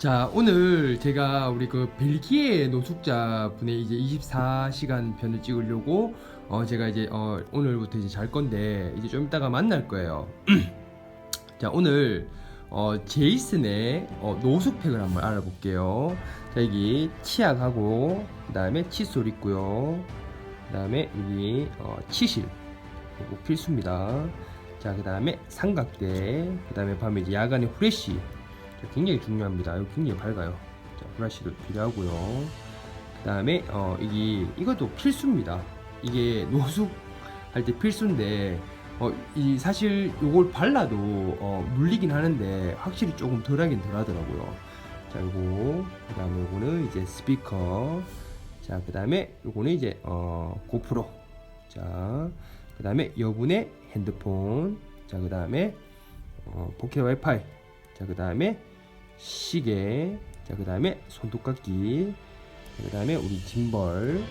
자, 오늘 제가 우리 그 벨기에 노숙자 분의 이제 24시간 편을 찍으려고 어 제가 이제 어 오늘부터 이제 잘 건데 이제 좀 이따가 만날 거예요. 자, 오늘 어 제이슨의 어 노숙팩을 한번 알아볼게요. 자, 여기 치약하고 그다음에 칫솔 있고요. 그다음에 여기 어 치실 필수입니다. 자, 그다음에 삼각대, 그다음에 밤에 이제 야간에 후레쉬 자, 굉장히 중요합니다. 이거 굉장히 밝아요. 자, 브라시도 필요하고요. 그 다음에 어 이게 이것도 필수입니다. 이게 노숙 할 때 필수인데 어 이 사실 요걸 발라도 어 물리긴 하는데 확실히 조금 덜하긴 덜하더라고요. 자, 요거 그 다음에 요거는 이제 스피커. 자, 그 다음에 요거는 이제 어 고프로. 자, 그 다음에 여분의 핸드폰. 자, 그 다음에 어, 포켓 와이파이. 자, 그 다음에 시계. 자, 그 다음에 손톱깎이. 자, 그 다음에 우리 짐벌.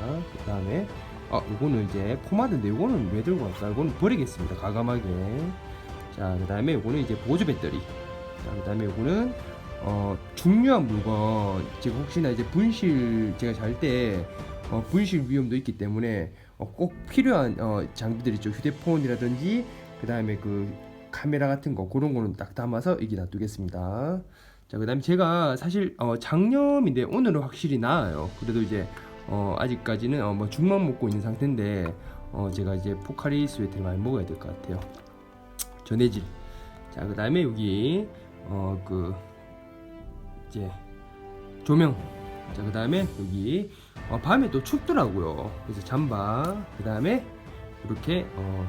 자, 그 다음에 아, 요거는 이제 포마드인데 요거는 왜 들고 왔을까? 요거는 버리겠습니다. 가감하게. 자, 그 다음에 요거는 이제 보조 배터리. 자, 그 다음에 요거는 어, 중요한 물건. 제가 혹시나 이제 분실 제가 잘때 어, 분실 위험도 있기 때문에 어, 꼭 필요한 어, 장비들 있죠. 휴대폰이라든지 그 다음에 그 카메라 같은 거 그런 거는 딱 담아서 여기 놔두겠습니다. 자, 그다음에 제가 사실 어, 장염인데 오늘은 확실히 나아요. 그래도 이제 어, 아직까지는 어, 뭐 죽만 먹고 있는 상태인데 어, 제가 이제 포카리 스웨트를 많이 먹어야 될 것 같아요. 전해질. 자, 그다음에 여기 어, 그 이제 조명. 자, 그다음에 여기 어, 밤에 또 춥더라고요. 그래서 잠바. 그다음에 이렇게 어,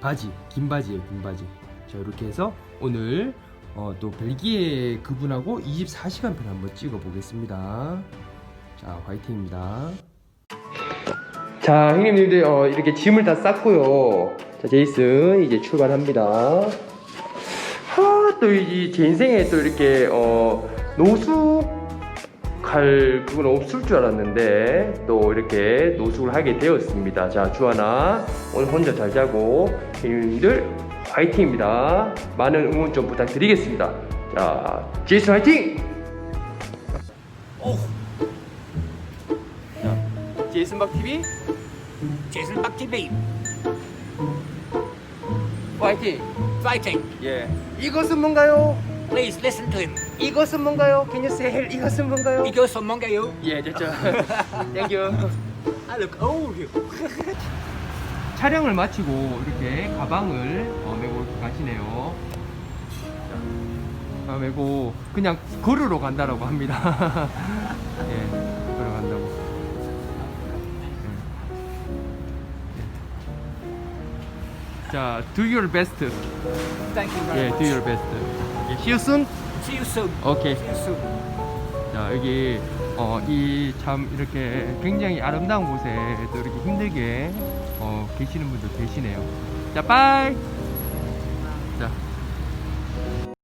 바지, 긴 바지예요, 긴 바지. 자, 이렇게 해서 오늘 어, 또 벨기에 그분하고 24시간 편 한번 찍어 보겠습니다. 자, 화이팅입니다. 자, 형님들 어, 이렇게 짐을 다 쌌고요. 자, 제이슨 이제 출발합니다. 하, 또 이 제 인생에 또 이렇게 어, 노숙 할 그건 없을 줄 알았는데 또 이렇게 노숙을 하게 되었습니다. 자, 주하나 오늘 혼자 잘 자고 형님들 화이팅입니다. 많은 응원 좀 부탁드리겠습니다. 자, 제이슨 화이팅! 자, 제이슨 박 TV Jason Buck TV, 화이팅! fighting. 예. 이것은 뭔가요? Please listen to him. 이것은 뭔가요? Can you say 이것은 뭔가요? 이것은 뭔가요? 예, 됐죠. 땡큐. I look old. 촬영을 마치고 이렇게 가방을 어, 메고 이렇게 가시네요. 자, 아, 메고 그냥 걸으러 간다라고 합니다. 자, do your best. Thank you 예, very do much. your best. 예, see you soon. See you soon. 오케이. See you soon. 자 여기 어, 이 참 이렇게 굉장히 아름다운 곳에 또 이렇게 힘들게 어, 계시는 분들 계시네요. 자 빠이. 자